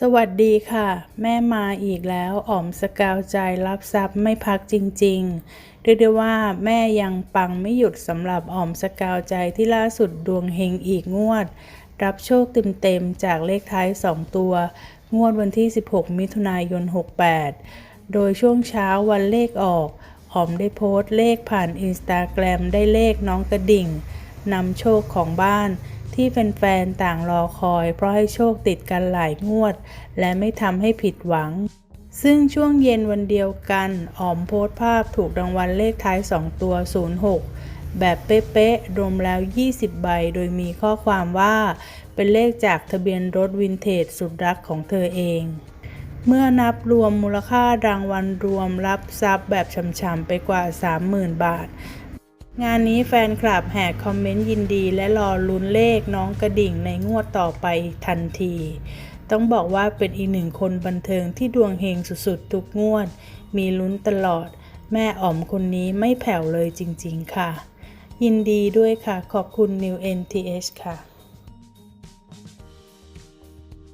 สวัสดีค่ะ แม่มาอีกแล้วอ๋อมสกาวใจรับทรัพย์ไม่พักจริงๆ เรียกได้ว่าแม่ยังปังไม่หยุดสำหรับอ๋อมสกาวใจที่ล่าสุดดวงเฮงอีกงวด รับโชคเต็มๆ จากเลขท้าย 2 ตัว งวดวันที่ 16 มิถุนายน 68 โดยช่วงเช้าวันเลขออกอ๋อมได้โพสต์เลขผ่านอินสตาแกรมได้เลขน้องกระดิ่งนำโชคของบ้าน ที่แฟนๆต่างรอคอย เพราะให้โชคติดกันหลายงวด และไม่ทำให้ผิดหวัง ซึ่งช่วงเย็นวันเดียวกันอ๋อมโพสต์ภาพถูกรางวัลเลขท้าย 2 ตัว 06 แบบเป๊ะๆรวมแล้ว 20 ใบ โดยมีข้อความว่า เป็นเลขจากทะเบียนรถวินเทจสุดรักของเธอเองเมื่อนับรวมมูลค่ารางวัลรวมรับทรัพย์แบบช่ำๆไปกว่า 30,000 บาท งานนี้แฟนคลับแห่คอมเมนต์ยินดีและรอลุ้นเลขน้องกระดิ่งในงวดต่อไปทันที ต้องบอกว่าเป็นอีกหนึ่งคนบันเทิงที่ดวงเฮงสุดๆ ทุกงวด มีลุ้นตลอด แม่อ๋อมคนนี้ไม่แผ่วเลยจริงๆค่ะ ยินดีด้วยค่ะ ขอบคุณ New NTH ค่ะ